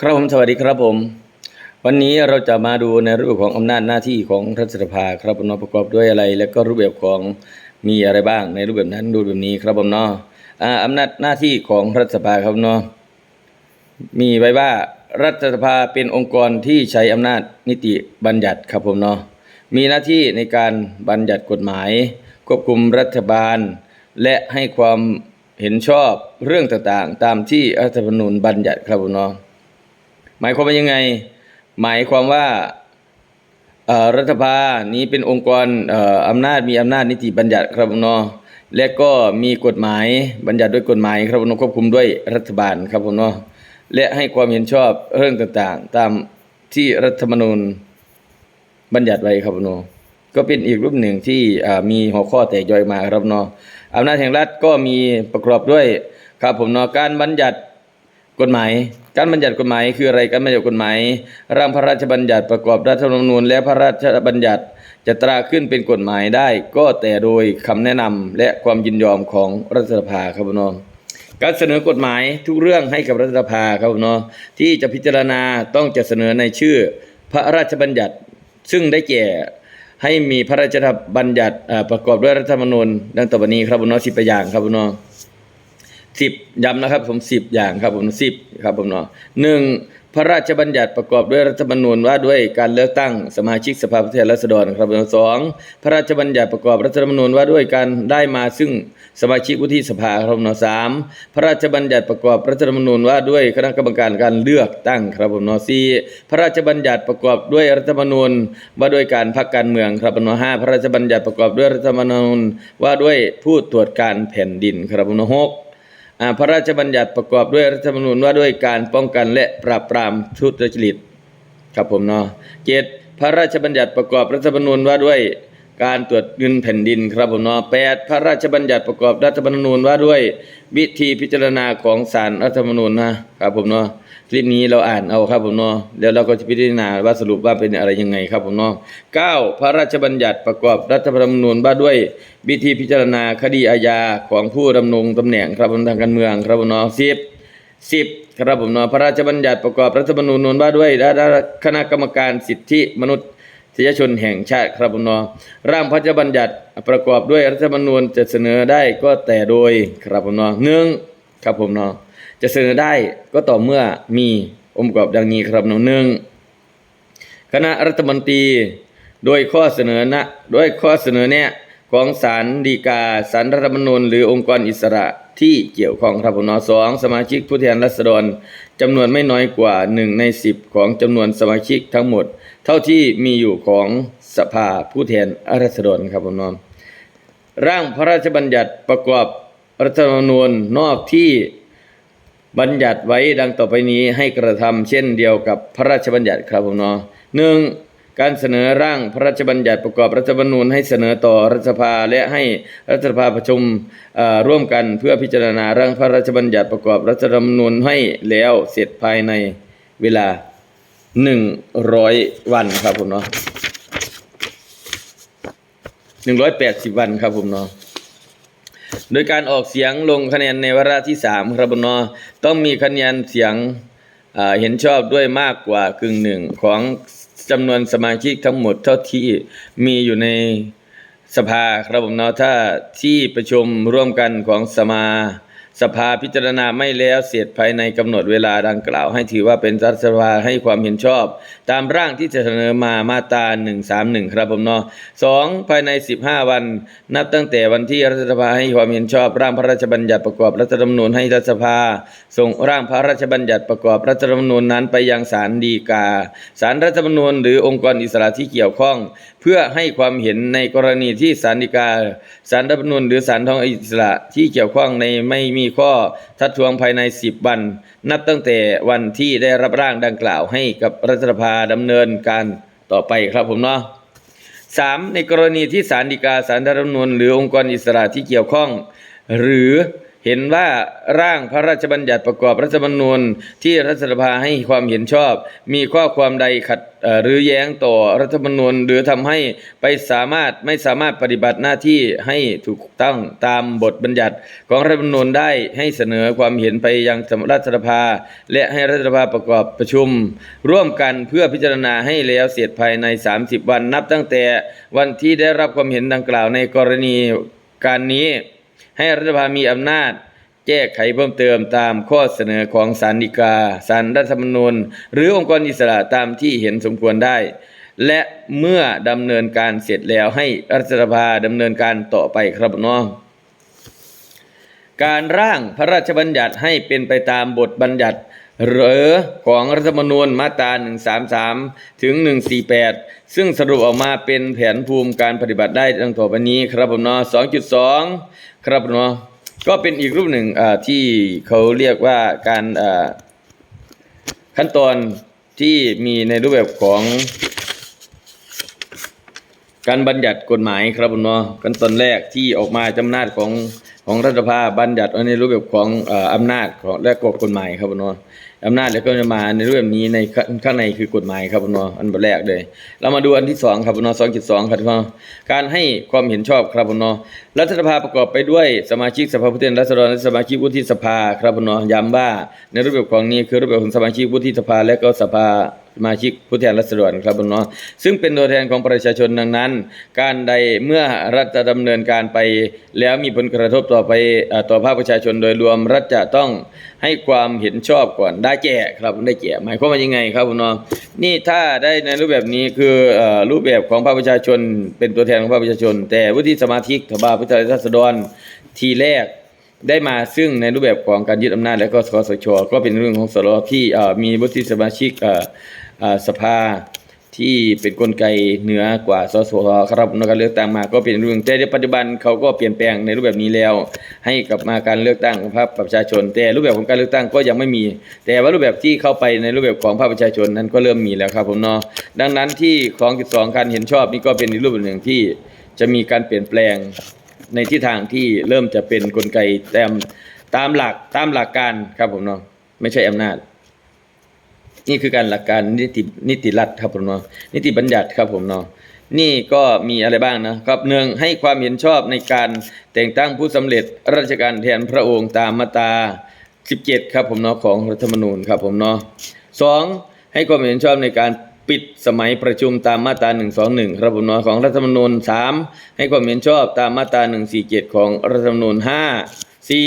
ครับผมสวัสดีครับผม วันนี้เราจะมาดูในรูปของอำนาจหน้าที่ของรัฐสภาครับผมเนาะประกอบด้วยอะไร และก็รูปแบบของมีอะไรบ้าง ในรูปแบบนั้นดูแบบนี้ครับผมเนาะอ่าอำนาจหน้าที่ของรัฐสภาครับเนาะมีไว้ว่ารัฐสภาเป็นองค์กรที่ใช้อำนาจนิติบัญญัติครับผมเนาะมีหน้าที่ในการบัญญัติกฎหมาย ควบคุมรัฐบาล และให้ความเห็นชอบเรื่องต่างๆ ตามที่รัฐธรรมนูญบัญญัติครับผมเนาะ หมายความว่ายังไง หมายความว่ารัฐบาลนี้เป็นองค์กรอออำนาจมีอำนาจนิติบัญญัติครับผมเนาะและก็มีกฎหมายบัญญัติด้วยกฎหมายครับผมเนาะควบคุมด้วยรัฐบาลครับผมเนาะและให้ความเห็นชอบเรื่องต่างๆ ตามที่รัฐธรรมนูญบัญญัติไว้ครับผมเนาะก็เป็นอีกรูปหนึ่งที่มีหัวข้อแตกย่อยมาครับเนาะอำนาจแห่งรัฐก็มีประกอบด้วยครับผมเนาะการบัญญัติกฎหมาย การบัญญัติกฎหมายคืออะไรการบัญญัติกฎหมาย ร่างพระราชบัญญัติประกอบรัฐธรรมนูญและพระราชบัญญัติจะตราขึ้นเป็นกฎหมายได้ ก็แต่โดยคำแนะนำและความยินยอมของรัฐสภาครับพี่น้องการเสนอกฎหมายทุกเรื่องให้กับรัฐสภาครับพี่น้องที่จะพิจารณาต้องจะเสนอในชื่อพระราชบัญญัติ ซึ่งได้แก่ให้มีพระราชบัญญัติประกอบด้วยรัฐธรรมนูญดังต่อไปนี้ครับพี่น้องสิบประอย่างครับพี่น้อง สิบย้ำนะครับผมสิบอย่างครับผมสิบครับผมเนาะหนึ่งพระราชบัญญัติประกอบด้วยรัฐธรรมนูญว่าด้วยการเลือกตั้งสมาชิกสภาผู้แทนราษฎรครับผมสองพระราชบัญญัติประกอบรัฐธรรมนูญว่าด้วยการได้มาซึ่งสมาชิกวุฒิสภาครับผมเนสามพระราชบัญญัติประกอบรัฐธรรมนูญว่าด้วยคณะกรรมการการเลือกตั้งครับผมนสี่พระราชบัญญัติประกอบด้วยรัฐธรรมนูญว่าด้วยการพักการเมืองครับผมนห้าพระราชบัญญัติประกอบด้วยรัฐธรรมนูญว่าด้วยผู้ตรวจการแผ่นดินครับผมนหก พระราชบัญญัติประกอบด้วยรัฐธรรมนูญว่าด้วยการป้องกันและปราบปรามทุจริตครับผมเนาะเจ็ดพระราชบัญญัติประกอบรัฐธรรมนูญว่าด้วย การตรวจเงินแผ่นดินครับผมเนาะแปดพระราชบัญญัติประกอบรัฐธรรมนูญว่าด้วยวิธีพิจารณาของศาลรัฐธรรมนูญนะครับผมเนาะคลิปนี้เราอ่านเอาครับผมเนาะเดี๋ยวเราก็จะพิจารณาว่าสรุปว่าเป็นอะไรยังไงครับผมเนาะเก้าพระราชบัญญัติประกอบรัฐธรรมนูญว่าด้วยวิธีพิจารณาคดีอาญาของผู้ดำรงตำแหน่งครับผมทางการเมืองครับผมเนาะสิบสิบครับผมเนาะพระราชบัญญัติประกอบรัฐธรรมนูญว่าด้วยคณะกรรมการสิทธิมนุษย ชนแห่งชาติครับผมนาะร่างพระราชบัญญัติประกอบด้วยรัฐธรรมนูญจะเสนอได้ก็แต่โดยครับผมนาะหนึ่งครับผมนาะจะเสนอได้ก็ต่อเมื่อมีองค์ประกอบดังนี้ครับนาะหนึ่งคณะรัฐมนตรีโดยข้อเสนอนะด้วยข้อเสนอแนะของศาลฎีกาศาลรัฐธรรมนูญหรือองค์กรอิสระที่เกี่ยวข้องครับผมนาะสองสมาชิกผู้แทนราษฎรจำนวนไม่น้อยกว่าหนึ่งในสิบของจำนวนสมาชิกทั้งหมด เท่าที่มีอยู่ของสภาผู้แทนราษฎรครับผมเนาะร่างพระราชบัญญัติประกอบรัฐธรรมนูญนอกที่บัญญัติไว้ดังต่อไปนี้ให้กระทำเช่นเดียวกับพระราชบัญญัติครับผมเนาะหนึ่งการเสนอร่างพระราชบัญญัติประกอบรัฐธรรมนูญให้เสนอต่อรัฐสภาและให้รัฐสภาประชุมร่วมกันเพื่อพิจารณาร่างพระราชบัญญัติประกอบรัฐธรรมนูญให้แล้วเสร็จภายในเวลา หนึ่งร้อยวันครับผมเนาะหนึ่งร้อยแปดสิบวันครับผมเนาะโดยการออกเสียงลงคะแนนในวาระที่สามครับนต้องมีคะแนนเสียงเห็นชอบด้วยมากกว่ากึ่งหนึ่งของจำนวนสมาชิกทั้งหมดเท่าที่มีอยู่ในสภาครับผมเนาะถ้าที่ประชุมร่วมกันของสมา สภาพิจารณาไม่แล้วเสร็จภายในกำหนดเวลาดังกล่าว ให้ถือว่าเป็นรัฐสภาให้ความเห็นชอบ ตามร่างที่จะเสนอมามาตรา 131 ครับผมเนาะสองภายใน 15 วัน นับตั้งแต่วันที่รัฐสภาให้ความเห็นชอบ ร่างพระราชบัญญัติประกอบรัฐธรรมนูญให้รัฐสภา ส่งร่างพระราชบัญญัติประกอบรัฐธรรมนูญนั้นไปยังศาลฎีกาศาลรัฐธรรมนูญหรือองค์กรอิสระที่เกี่ยวข้อง พื่อให้ความเห็นในกรณีที่ศาลฎีกาศาลรัฐธรรมนูญหรือศาลท้องอิสระที่เกี่ยวข้องในไม่มีข้อทัดทวงภายใน 10 วัน นับตั้งแต่วันที่ได้รับร่างดังกล่าวให้กับรัฐสภาดำเนินการต่อไปครับผมเนาะสามในกรณีที่ศาลฎีกาศาลรัฐธรรมนูญหรือองค์กรอิสระที่เกี่ยวข้อง หรือ เห็นว่าร่างพระราชบัญญัติประกอบรัฐธรรมนูญที่รัฐสภาให้ความเห็นชอบ มีข้อความใดขัดหรือแย้งต่อรัฐธรรมนูญหรือทำให้ไปสามารถไม่สามารถปฏิบัติหน้าที่ให้ถูกต้องตามบทบัญญัติ ของรัฐธรรมนูญได้ให้เสนอความเห็นไปยังรัฐสภา และให้รัฐสภาประกอบประชุม ร่วมกันเพื่อพิจารณาให้แล้วเสร็จภายใน 30 วันนับตั้งแต่วันที่ได้รับความเห็นดังกล่าวในกรณีการนี้ ให้รัฐสภามีอำนาจ แก้ไขเพิ่มเติมตามข้อเสนอของศาลฎีกาศาลรัฐธรรมนูญ หรือองค์กรอิสระตามที่เห็นสมควรได้ และเมื่อดำเนินการเสร็จแล้วให้รัฐสภาดำเนินการต่อไปครับน้องการร่างพระราชบัญญัติให้เป็นไปตามบทบัญญัติ หรือของรัฐธรรมนูญมาตรา 133 ถึง 148 ซึ่งสรุปออกมาเป็นแผนภูมิการปฏิบัติได้ดังต่อไปนี้ครับผมเนาะ2.2 ครับผมเนาะก็เป็นอีกรูปหนึ่งที่เขาเรียกว่าการขั้นตอนที่มีในรูปแบบของการบัญญัติกฎหมายครับผมเนาะขั้นตอนแรกที่ออกมาจำนาจของของรัฐสภาบัญญัติในรูปแบบของเอ่ออำนาจของและกฎกฎหมายครับผมเนาะ อำนาจแล้วก็จะมาในรูปแบบนี้ในข้างในคือกฎหมายครับพนออันแรกเลย เรามาดูอันที่สองครับพนอสองจุดสองครับพนอการให้ความเห็นชอบครับพนอรัฐสภาประกอบไปด้วยสมาชิกสภาผู้แทนราษฎรและสมาชิกวุฒิสภาครับพนอย้ำว่าในรูปแบบของนี้คือรูปแบบของสมาชิกวุฒิสภาและก็สภา มาชิกผู้แทนราษฎรครับผมเนาะซึ่งเป็นตัวแทนของประชาชนดังนั้น การใดเมื่อรัฐจะดำเนินการไป แล้วมีผลกระทบต่อไปต่อภาคประชาชนโดยรวมรัฐจะต้องให้ความเห็นชอบก่อนได้แก่ครับได้แก่หมายความว่ายังไงครับผมเนาะนี่ถ้าได้ในรูปแบบนี้คือรูปแบบของภาคประชาชน เป็นตัวแทนของภาคประชาชน แต่วุฒิสมาชิกสภาผู้แทนราษฎรทีแรกได้มาซึ่งในรูปแบบของการยึดอำนาจและก็สสชก็เป็นเรื่องของสรที่มีวุฒิสมาชิกอ สภาที่เป็นกลไกเหนือกว่าสสครับในการเลือกตั้งมาก็เป็นเรื่องแต่ในปัจจุบันเขาก็เปลี่ยนแปลงในรูปแบบนี้แล้ว ให้กลับมาการเลือกตั้งของพรรคประชาชน แต่รูปแบบของการเลือกตั้งก็ยังไม่มี แต่ว่ารูปแบบที่เข้าไปในรูปแบบของภาคประชาชนนั้นก็เริ่มมีแล้วครับผมเนาะดังนั้นที่ของจุดสองการเห็นชอบนี่ก็เป็นรูปแบบหนึ่งที่จะมีการเปลี่ยนแปลงในทิศทางที่เริ่มจะเป็นกลไกตามตามหลักตามหลักการครับผมเนาะไม่ใช่อำนาจ นี่คือการหลักการนิตินิติรัฐครับผมเนาะนิติบัญญัติครับผมเนาะนี่ก็มีอะไรบ้างนะครับหนึ่งให้ความเห็นชอบในการแต่งตั้งผู้สำเร็จราชการแทนพระองค์ตามมาตรา17 ครับผมเนาะของรัฐธรรมนูญครับผมเนาะสองให้ความเห็นชอบในการปิดสมัยประชุมตามมาตรา 121 ครับผมเนาะของรัฐธรรมนูญ 3 ให้ความเห็นชอบตามมาตรา 147 ของรัฐธรรมนูญ 5 4อ่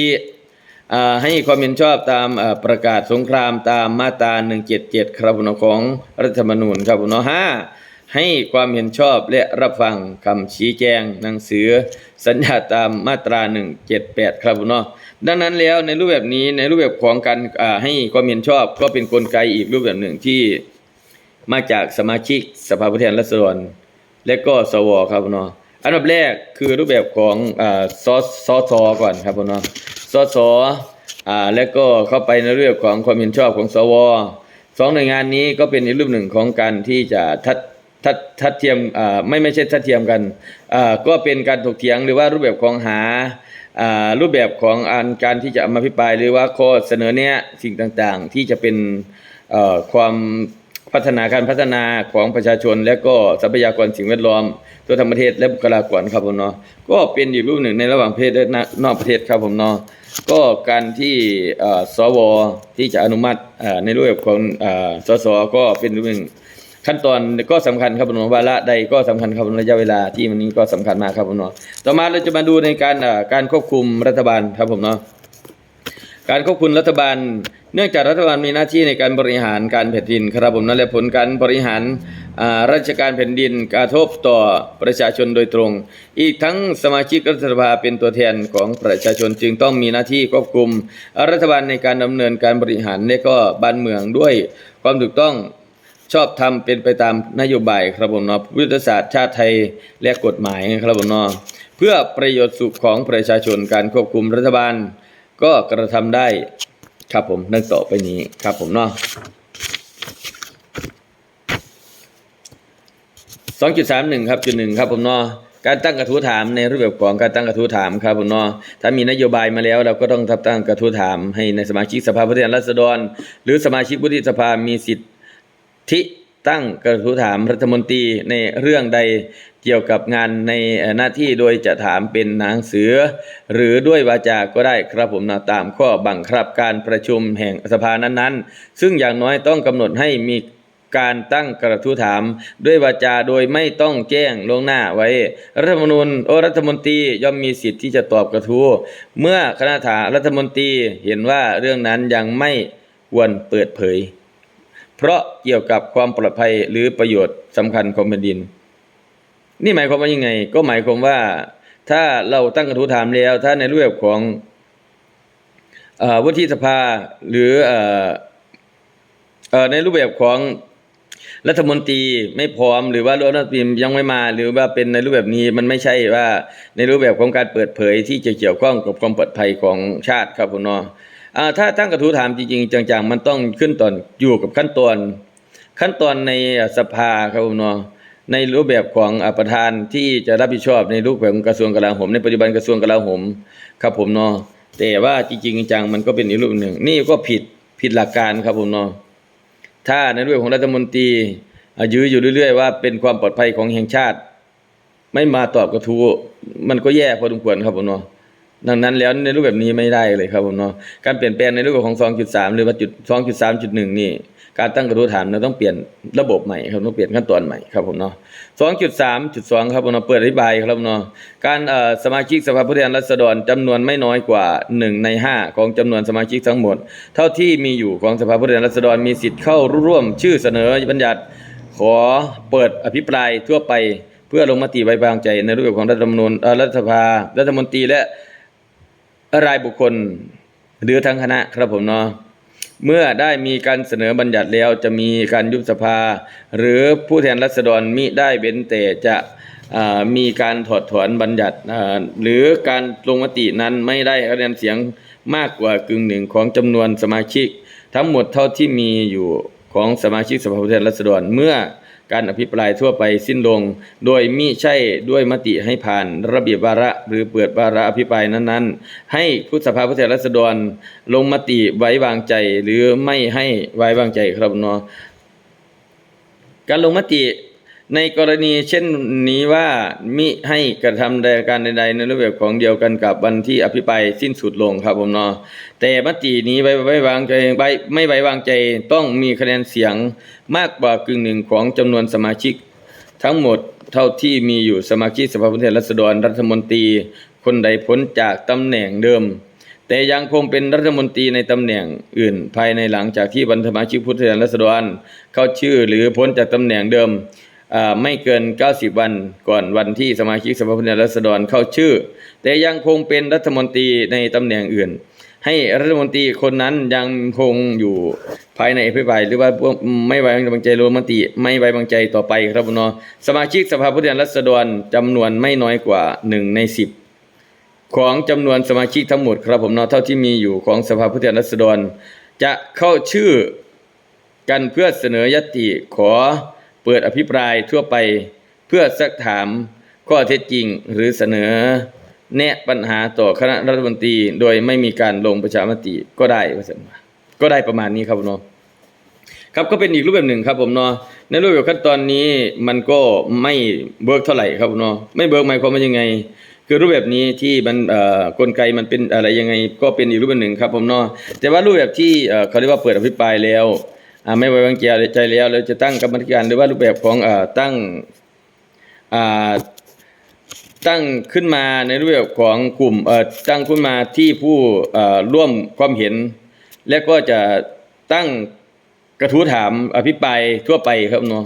ให้ความเห็นชอบตามประกาศสงครามตามมาตรา 177 ครับผมเนของรัฐธรรมนูญครับผมเนาะ5ให้ความเห็นชอบและรับฟังคำชี้แจงหนังสือสัญญาตามมาตรา 178 ครับผมเนาะดังนั้นแล้วในรูปแบบนี้ในรูปแบบของการให้ความเห็นชอบก็เป็นกลไกอีกรูปแบบหนึ่งที่มาจากสมาชิกสภาผู้แทนราษฎรและก็สวครับเนาะอันดับแรกคือรูปแบบของอ่าสสก่อนครับเนาะ สสอ่าแล้วก็เข้าไปในเรื่องของความเห็นชอบของสวสองหน่วยงานนี้ก็เป็นอีกรูปหนึ่งของการที่จะทัดทัดทัดเทียมอ่าไม่ไม่ใช่ทัดเทียมกันอ่าก็เป็นการถกเถียงหรือว่ารูปแบบของหาอ่ารูปแบบของอันการที่จะมาพิปรายหรือว่าข้อเสนอเนี้ยสิ่งต่างๆ ที่จะเป็นเอ่อความพัฒนาการพัฒนาของประชาชน และก็ทรัพยากรสิ่งแวดล้อม ตัวธรรมประเทศและบุคลากรครับผมเนาะก็เป็นอีกรูปหนึ่งในระหว่างประเทศและนอกประเทศครับผมเนาะ ก็การที่สวที่จะอนุมัติในรูปแบบของสสก็เป็นรูปหนึ่งขั้นตอนก็สำคัญครับผมวาระใดก็สำคัญครับผมระยะเวลาที่มันนี้ก็สำคัญมากครับผมเนาะต่อมาเราจะมาดูในการการควบคุมรัฐบาลครับผมเนาะการควบคุมรัฐบาล เนื่องจากรัฐบาลมีหน้าที่ในการบริหารการแผ่นดินครับผมนั่นแหละผลการบริหาร ราชการแผ่นดินกระทบต่อประชาชนโดยตรง อีกทั้งสมาชิกรัฐสภาเป็นตัวแทนของประชาชนจึงต้องมีหน้าที่ควบคุม รัฐบาลในการดำเนินการบริหารและก็บ้านเมืองด้วยความถูกต้องชอบทำเป็นไปตามนโยบายครับผมเนาะยุทธศาสตร์ชาติไทยและกฎหมายครับผมเนาะเพื่อประโยชน์สุขของประชาชนการควบคุมรัฐบาล ก็กระทำได้ครับผมนั่งต่อไปนี้ครับผมเนาะ 2.31ครับจุดหนึ่งครับผมเนาะการตั้งกระทู้ถามในรูปแบบของการตั้งกระทู้ถามครับผมเนาะถ้ามีนโยบายมาแล้ว เราก็ต้องตั้งกระทู้ถาม ให้ในสมาชิกสภาผู้แทนราษฎร หรือสมาชิกวุฒิสภามีสิทธิตั้งกระทู้ถามรัฐมนตรีในเรื่องใดเกี่ยวกับงานในหน้าที่โดยจะถามเป็นหนังสือ หรือด้วยวาจาก็ได้ครับผมนะตามข้อบังคับการประชุมแห่งสภานั้นๆ ซึ่งอย่างน้อยต้องกำหนดให้มี การตั้งกระทู้ถาม ด้วยวาจาโดยไม่ต้องแจ้งล่วงหน้าไว้ รัฐมนูญโอรัฐมนตรีย่อมมีสิทธิ์ที่จะตอบกระทู้เมื่อคณะถารัฐมนตรีเห็นว่าเรื่องนั้นยังไม่ควรเปิดเผย เพราะเกี่ยวกับความปลอดภัยหรือประโยชน์สำคัญของแผ่นดิน นี่หมายความว่ายังไง ก็หมายความว่า ถ้าเราตั้งกระทู้ถามแล้ว ถ้าในรูปแบบของอวุฒิสภาหรือออในรูปแบบของ รัฐมนตรีไม่พร้อมหรือว่ารัฐมนตรียังไม่มาหรือว่าเป็นในรูปแบบนี้มันไม่ใช่ว่าในรูปแบบของการเปิดเผยที่จะเกี่ยวข้องกับความปลอดภัยของชาติครับผมเนาะอ่าถ้าตั้งกระทู้ถามจริงๆจังๆ มันต้องขึ้นตอนอยู่กับขั้นตอน ขั้นตอนในสภาครับผมเนาะในรูปแบบของอประธานที่จะรับผิดชอบในรูปแบบของกระทรวงกลาโหมในปัจจุบันกระทรวงกลาโหมครับผมเนาะแต่ว่าจริงๆจังมันก็เป็นอีกรูปหนึ่ง นี่ก็ผิดผิดหลักการครับผมเนาะ ถ้าในรูปของรัฐมนตรีอยื้ออยู่เรื่อย ๆ ว่าเป็นความปลอดภัยของแห่งชาติ ไม่มาตอบกระทู้มันก็แย่พอสมควรครับผมเนาะดังนั้นแล้วในรูปแบบนี้ไม่ได้เลยครับผมเนาะการเปลี่ยนแปลงในรูปแบบของ 2.3 หรือว่าจุด2.3.1 นี่ การตั้งกระทู้ถามเราต้องเปลี่ยนระบบใหม่ครับต้องเปลี่ยนขั้นตอนใหม่ครับผมเนาะ2.3.2ครับผมเนาะเปิดอธิบายครับผมเนาะการสมาชิกสภาผู้แทนราษฎรจำนวนไม่น้อยกว่า1ใน5ของจำนวนสมาชิกทั้งหมด เท่าที่มีอยู่ของสภาผู้แทนราษฎรมีสิทธิ์เข้าร่วมชื่อเสนอบัญญัติขอเปิดอภิปรายทั่วไปเพื่อลงมติไว้วางใจในรูปแบบของรัฐธรรมนูญรัฐสภา รัฐมนตรีและรายบุคคลหรือทั้งคณะครับผมเนาะ เมื่อได้มีการเสนอบัญญัติแล้วจะมีการยุบสภา หรือผู้แทนรัษฎรมิได้เว้นแต่จะมีการถอดถอนบัญญัติหรือการลงมตินั้นไม่ได้คะแนนเสียงมากกว่ากึ่งหนึ่งของจำนวนสมาชิก ทั้งหมดเท่าที่มีอยู่ของสมาชิกสภาผู้แทนราษฎรเมื่อ การอภิปรายทั่วไปสิ้นลง โดยมิใช่ด้วยมติให้ผ่านระเบียบวาระหรือเปิดวาระอภิปรายนั้นๆ ให้ผู้สภาผู้แทนราษฎรลงมติไว้วางใจหรือไม่ให้ไว้วางใจครับเนาะการลงมติ ในกรณีเช่นนี้ว่ามิให้กระทำใดการใดๆในรูปแบบของเดียวกันกับวันที่อภิปรายสิ้นสุดลงครับผมเนาะแต่มตินี้ไว้ไว้วางใจไว้ไม่ไว้วางใจต้องมีคะแนนเสียงมากกว่ากึ่งหนึ่งของจำนวนสมาชิก ทั้งหมดเท่าที่มีอยู่สมาชิกสภาผู้แทนราษฎรรัฐมนตรี คนใดพ้นจากตำแหน่งเดิม แต่ยังคงเป็นรัฐมนตรีในตำแหน่งอื่น ภายในหลังจากที่บรรดาสมาชิกผู้แทนราษฎรเข้าชื่อหรือพ้นจากตำแหน่งเดิม ไม่เกิน 90 วันก่อนวันที่สมาชิกสภาผู้แทนราษฎรเข้าชื่อ แต่ยังคงเป็นรัฐมนตรีในตำแหน่งอื่น ให้รัฐมนตรีคนนั้นยังคงอยู่ภายในอภิปรายหรือว่าไม่ไว้วางใจลงมติไม่ไว้วางใจต่อไปครับเนาะสมาชิกสภาผู้แทนราษฎรจำนวนไม่น้อยกว่า 1 ใน 10 ของจำนวนสมาชิกทั้งหมดครับผมเนาะเท่าที่มีอยู่ของสภาผู้แทนราษฎร จะเข้าชื่อกันเพื่อเสนอยติขอ เปิดอภิปรายทั่วไปเพื่อซักถามข้อเท็จจริงหรือเสนอ แนะปัญหาต่อคณะรัฐมนตรีโดยไม่มีการลงประชามติก็ได้ก็ได้ประมาณนี้ครับผมเนาะครับก็เป็นอีกรูปแบบหนึ่งครับผมเนาะในรูปแบบขั้นตอนนี้มันก็ไม่เบิร์กเท่าไหร่ครับผมเนาะไม่เบิร์กหมายความว่ายังไง คือรูปแบบนี้ที่มันเอ่อกลไกมันเป็นอะไรยังไง ก็เป็นอีกรูปแบบหนึ่งครับผมเนาะแต่ว่ารูปแบบที่เขาเรียกว่าเปิดอภิปรายแล้ว ไม่ไว้วางใจแล้วเราจะตั้งกรรมธิการหรือว่ารูปแบบของอตั้งตั้งขึ้นมาในรูปแบบของกลุ่มตั้งขึ้นมาที่ผู้ร่วมความเห็น และก็จะตั้งกระทู้ถามอภิปรายทั่วไปครับเนาะ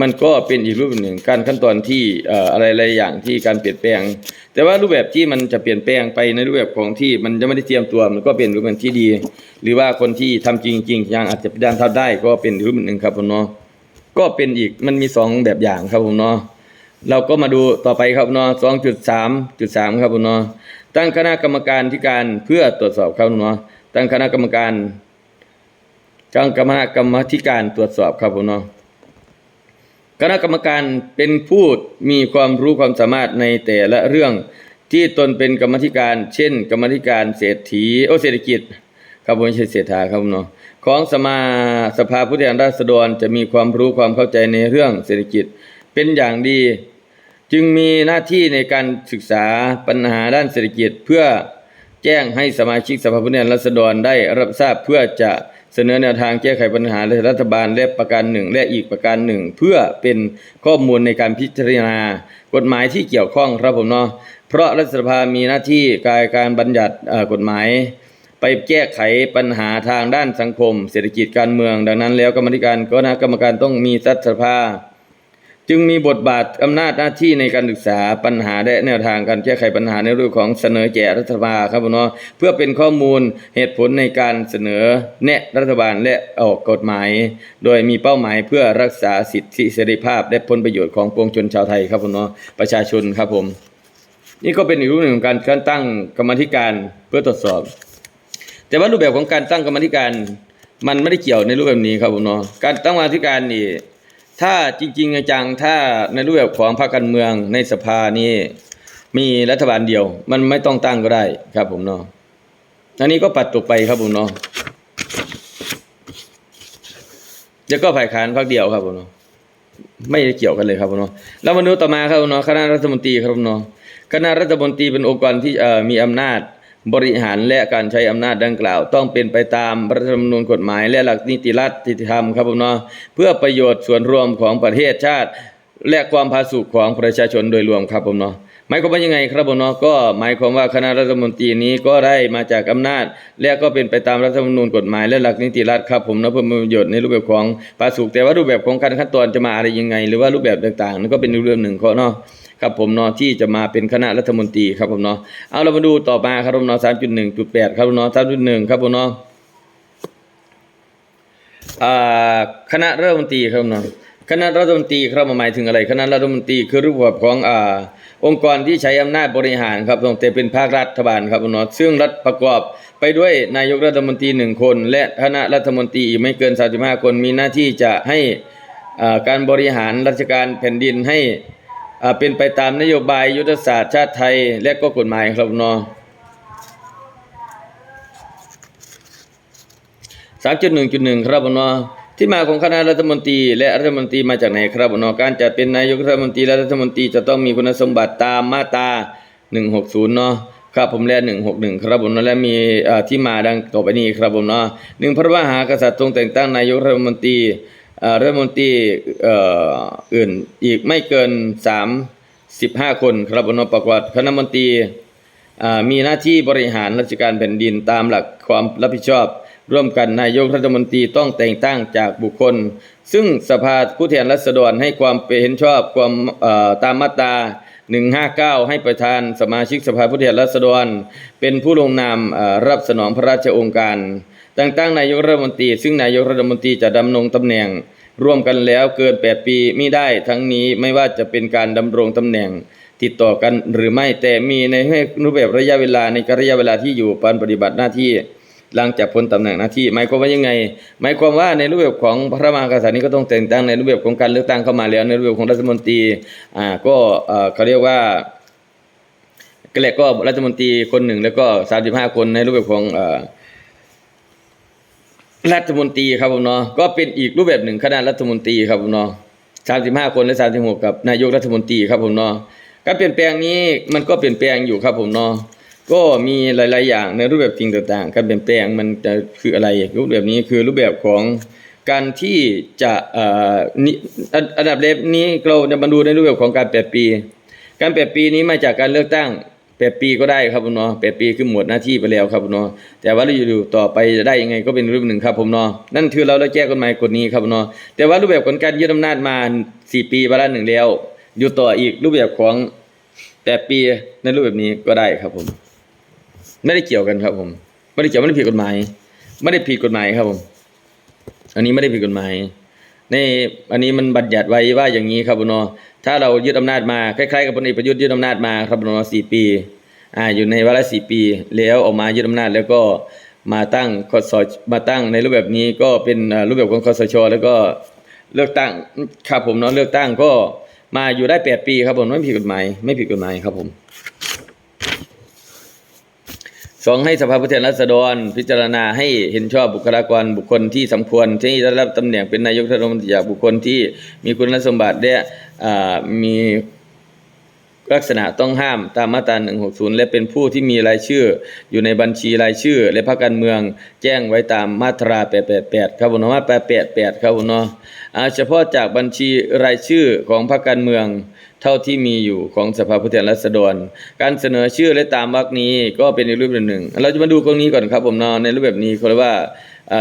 มันก็เป็นอีกรูปหนึ่งการขั้นตอนที่เอ่ออะไรหลายอย่างที่การเปลี่ยนแปลง แต่ว่ารูปแบบที่มันจะเปลี่ยนแปลงไปในรูปแบบของที่มันจะไม่ได้เตรียมตัวมันก็เป็นรูปแบบที่ดี หรือว่าคนที่ทำจริงๆยังอาจจะด้านเท่าได้ก็เป็นรูปหนึ่งครับผมเนาะก็เป็นอีกมันมีสองแบบอย่างครับผมเนาะเราก็มาดูต่อไปครับเนาะสองจุดสามจุดสามครับผมเนาะตั้งคณะกรรมการที่การเพื่อตรวจสอบครับเนาะตั้งคณะกรรมการตั้งคณะกรรมธิการตรวจสอบครับผมเนาะ ณะกรรมการเป็นผู้มีความรู้ความสามารถในแต่ละเรื่องที่ตนเป็นกรรมธิการ เช่น กรรมธิการเศรษฐีโอเศรษฐกิจครับผมไม่ใช่เศรษฐาครับผมเนาะของสมาสภาผู้แทนราษฎรจะมีความรู้ความเข้าใจในเรื่องเศรษฐกิจเป็นอย่างดี จึงมีหน้าที่ในการศึกษาปัญหาด้านเศรษฐกิจ เพื่อแจ้งให้สมาชิกสภาผู้แทนราษฎรได้รับทราบเพื่อจะ เสนอแนวทางแก้ไขปัญหาในรัฐบาลและประการหนึ่งและอีกประการหนึ่ง เพื่อเป็นข้อมูลในการพิจารณากฎหมายที่เกี่ยวข้องครับผมเนาะเพราะรัฐสภามีหน้าที่การการบัญญัติกฎหมายไปแก้ไขปัญหาทางด้านสังคม เศรษฐกิจการเมือง ดังนั้นแล้วกรรมธิการก็นะกรรมการต้องมีรัฐสภา จึงมีบทบาทอำนาจหน้าที่ในการศึกษาปัญหาและแนวทางการแก้ไขปัญหาในเรื่องของเสนอแก่รัฐสภาครับผมเนาะเพื่อเป็นข้อมูลเหตุผลในการเสนอแนะรัฐบาลและออกกฎหมาย โดยมีเป้าหมายเพื่อรักษาสิทธิเสรีภาพ และผลประโยชน์ของปวงชนชาวไทยครับผมเนาะประชาชนครับผม นี่ก็เป็นอีกรูปหนึ่งของการการตั้งกรรมธิการเพื่อตรวจสอบ แต่ว่ารูปแบบของการตั้งกรรมธิการ มันไม่ได้เกี่ยวในรูปแบบนี้ครับผมเนาะการตั้งกรรมธิการนี่ ถ้าจริงๆจังถ้าในรูปแบบของพรรคการเมืองในสภานี่มีรัฐบาลเดียว มันไม่ต้องตั้งก็ได้ครับผมเนาะอันนี้ก็ปัดตกไปครับผมเนาะแล้วก็ฝ่ายค้านพรรคเดียวครับผมเนาะไม่เกี่ยวกันเลยครับผมเนาะแล้วมาดูต่อมาครับผมเนาะคณะรัฐมนตรีครับผมเนาะคณะรัฐมนตรีเป็นองค์กรที่มีอำนาจ บริหารและการใช้อำนาจดังกล่าว ต้องเป็นไปตามรัฐธรรมนูญกฎหมาย และหลักนิติรัฐนิติธรรมครับผมเนาะเพื่อประโยชน์ส่วนรวมของประเทศชาติ และความผาสุกของประชาชนโดยรวมครับผมเนาะหมายความว่ายังไงครับผมเนาะก็หมายความว่าคณะรัฐมนตรีนี้ก็ได้มาจากอำนาจ และก็เป็นไปตามรัฐธรรมนูญกฎหมายและหลักนิติรัฐครับผมเนาะเพื่อประโยชน์ในรูปแบบของผาสุกแต่ว่ารูปแบบของการขั้นตอนจะมาอะไรยังไง หรือว่ารูปแบบต่างๆนั่นก็เป็นเรื่องหนึ่งเขาเนาะ ครับผมเนาะที่จะมาเป็นคณะรัฐมนตรีครับผมเนาะเอาเรามาดูต่อมาครับผมเนาะสามจุดหนึ่งจุดแปดครับผมเนาะสามจุดหนึ่งครับผมเนาะคณะรัฐมนตรีครับผมเนาะคณะรัฐมนตรีครับหมายถึงอะไร คณะรัฐมนตรีคือรูปแบบของอ่าองค์กรที่ใช้อำนาจบริหารครับผมแต่เป็นภาครัฐบาลครับผมเนาะซึ่งรัฐประกอบไปด้วยนายกรัฐมนตรีหนึ่งคน และคณะรัฐมนตรีไม่เกิน 35 คนมีหน้าที่จะให้การบริหารราชการแผ่นดินให้ เป็นไปตามนโยบายยุทธศาสตร์ชาติไทย และก็กฎหมายครับนาะสามจุดหนึ่งจุดหนึ่งครับนาะที่มาของคณะรัฐมนตรี และรัฐมนตรีมาจากไหนครับนาะการจัดเป็นนายกรัฐมนตรีและรัฐมนตรีจะต้องมีคุณสมบัติตามมาตราหนึ่งหกศูนย์เนาะครับผมและหนึ่งหกหนึ่งครับผมเนาะและมีที่มาดังต่อไปนี้ครับผมเนาะหนึ่งพระมหากษัตริย์ทรงแต่งตั้งนายกรัฐมนตรี รัฐมนตรีอื่นอีกไม่เกิน 35 คนครับอนประกอบคณะมนตรีมีหน้าที่บริหารราชการแผ่นดินตามหลักความรับผิดชอบ ร่วมกันนายกรัฐมนตรีต้องแต่งตั้งจากบุคคล ซึ่งสภาผู้แทนราษฎรให้ความเห็นชอบความตามมาตรา159 ให้ประธานสมาชิกสภาผู้แทนราษฎร เป็นผู้ลงนามรับสนองพระราชองค์การ แต่งตั้งนายกรัฐมนตรี ซึ่งนายกรัฐมนตรีจะดำรงตำแหน่ง ร่วมกันแล้วเกิน 8 ปีมิได้ทั้งนี้ไม่ว่าจะเป็นการดำรงตำแหน่ง ติดต่อกันหรือไม่แต่มีในให้รูปแบบระยะเวลาในระยะเวลาที่อยู่ปานปฏิบัติหน้าที่หลังจากพ้นตำแหน่งหน้าที่หมายความว่ายังไง หมายความว่าในรูปแบบของพระมหากษัตริย์นี้ก็ต้องแต่งตั้งในรูปแบบของการเลือกตั้งเข้ามาแล้วในรูปแบบของรัฐมนตรีอ่าก็เอ่อเขาเรียกว่าก็แหละก็รัฐมนตรีคนหนึ่งแล้วก็สามสิบห้าคนในรูปแบบของอ รัฐมนตรีครับผมเนาะก็เป็นอีกรูปแบบหนึ่งคณะรัฐมนตรีครับผมเนาะสามสิบห้าคนและสามสิบหกกับนายกรัฐมนตรีครับผมเนาะการเปลี่ยนแปลงนี้มันก็เปลี่ยนแปลงอยู่ครับผมเนาะก็มีหลาย ๆ อย่างในรูปแบบจริงต่างๆ การเปลี่ยนแปลงมันจะคืออะไรรูปแบบนี้คือรูปแบบของการที่จะอันดับแรกนี้เราจะมาดูในรูปแบบของการแปดปี การแปดปีนี้มาจากการเลือกตั้ง แปดปีก็ได้ครับผมเนาะแปดปีคือหมดหน้าที่ไปแล้วครับผมเนาะแต่ว่าเราอยู่ต่อไปจะได้ยังไงก็เป็นรูปหนึ่งครับผมเนาะนั่นคือเราได้แก้กฎหมายกฎนี้ครับผมเนาะแต่ว่ารูปแบบของการยึดอำนาจมาสี่ปีไปล้วหนึ่งแล้ว อยู่ต่ออีกรูปแบบของแปดปีในรูปแบบนี้ก็ได้ครับผม ไม่ได้เกี่ยวกันครับผม ไม่ได้เกี่ยวไม่ได้ผิดกฎหมาย ไม่ได้ผิดกฎหมายครับผม อันนี้ไม่ได้ผิดกฎหมาย ในอันนี้มันบัญญัติไว้ว่าอย่างนี้ครับผมเนาะถ้าเรายึดอำนาจมาคล้ายๆกับพลเอกประยุทธ์ยึดอำนาจมาครับผมเนาะสี่ปีอ่าอยู่ในวาระสี่ปี แล้วออกมายึดอำนาจแล้วก็มาตั้งคสมาตั้งในรูปแบบนี้ก็เป็นรูปแบบของคสช แล้วก็เลือกตั้งครับผมเนาะเลือกตั้งก็มาอยู่ได้แปดปีครับผมไม่ผิดกฎหมายไม่ผิดกฎหมายครับผม สองให้สภาผู้แทนราษฎร พิจารณาให้เห็นชอบบุคลากรบุคคลที่สมควรที่ได้รับตำแหน่งเป็นนายกรัฐมนตรีจากบุคคลที่มีคุณสมบัติและมีลักษณะต้องห้ามตามมาตรา 160 และเป็นผู้ที่มีรายชื่อ อยู่ในบัญชีรายชื่อ และพรรคการเมืองแจ้งไว้ตามมาตรา 888 ครับผมนาะมาตรา888 ครับผมเนาะอ่าเฉพาะจากบัญชีรายชื่อของพรรคการเมือง เท่าที่มีอยู่ของสภาผู้แทนราษฎร การเสนอชื่อและตามวรรคนี้ก็เป็นในรูปแบบหนึ่ง เราจะมาดูตรงนี้ก่อนครับผมเนาะในรูปแบบนี้เขาเรียกว่า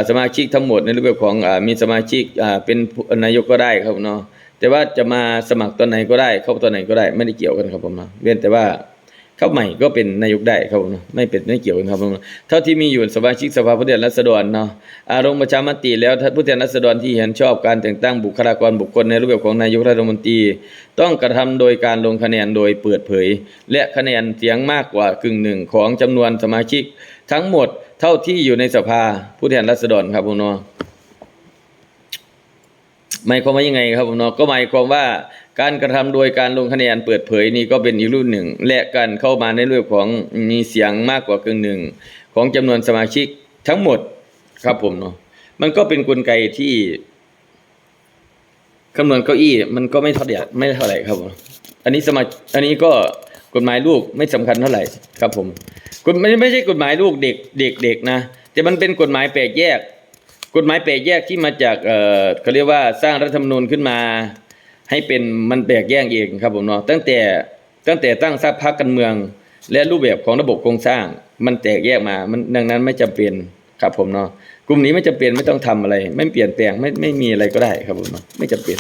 สมาชิกทั้งหมดในรูปแบบของอมีสมาชิกเป็นนายกก็ได้ครับเนาะแต่ว่าจะมาสมัครตอนไหนก็ได้เข้าตอนไหนก็ได้ไม่ได้เกี่ยวกันครับผมนะเว้นแต่ว่า เข้าใหม่ก็เป็นนายกได้ครับผมนะไม่เป็นไม่เกี่ยวกันครับผมนะเท่าที่มีอยู่สมาชิกสภาผู้แทนราษฎรเนาะอารมณ์ประชามติแล้วผู้แทนราษฎรที่เห็นชอบการแต่งตั้งบุคลากรบุคคลในรูปแบบของนายกรัฐมนตรี ต้องกระทำโดยการลงคะแนนโดยเปิดเผย และคะแนนเสียงมากกว่ากึ่งหนึ่งของจำนวนสมาชิก ทั้งหมดเท่าที่อยู่ในสภาผู้แทนราษฎรครับผมเนาะหมายความว่ายังไงครับผมเนาะก็หมายความว่า การกระทำโดยการลงคะแนนเปิดเผยนี่ก็เป็นอีกรุ่นหนึ่ง และการเข้ามาในเรื่องของมีเสียงมากกว่ากึ่งหนึ่ง ของจำนวนสมาชิกทั้งหมดครับผมเนาะมันก็เป็นกลไกที่คำนวณเก้าอี้มันก็ไม่เท่าไหร่ไม่เท่าไหร่ครับผมอันนี้สมาอันนี้ก็กฎหมายลูกไม่สำคัญเท่าไหร่ครับผมกฎไม่ไม่ใช่กฎหมายลูกเด็กเด็กเด็กนะแต่มันเป็นกฎหมายแปลกแยก กฎหมายแปลกแยกที่มาจากเอ่อเขาเรียกว่าสร้างรัฐธรรมนูญขึ้นมา ให้เป็นมันแปลกแยกเองครับผมเนาะตั้งแต่ตั้งแต่ตั้งสร้าพรรคการเมือง และรูปแบบของระบบโครงสร้าง มันแตกแยกมา มันดังนั้นไม่จำเป็นครับผมเนาะกลุ่มนี้ไม่จำเป็นไม่ต้องทำอะไร ไม่เปลี่ยนแปลงไม่ไม่มีอะไรก็ได้ครับผมเนาะไม่จำเป็น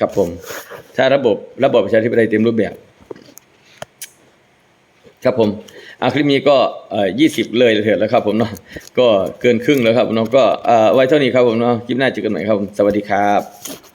ครับผม ถ้าระบบระบบประชาธิปไตยเต็มรูปแบบ ครับผมอาคลิปนี้ก็ยี่สิบเลยเถิดแล้วครับผมเนาะก็เกินครึ่งแล้วครับผมเนาะก็ไว้เท่านี้ครับผมเนาะคลิปหน้าเจอกันใหม่ครับสวัสดีครับ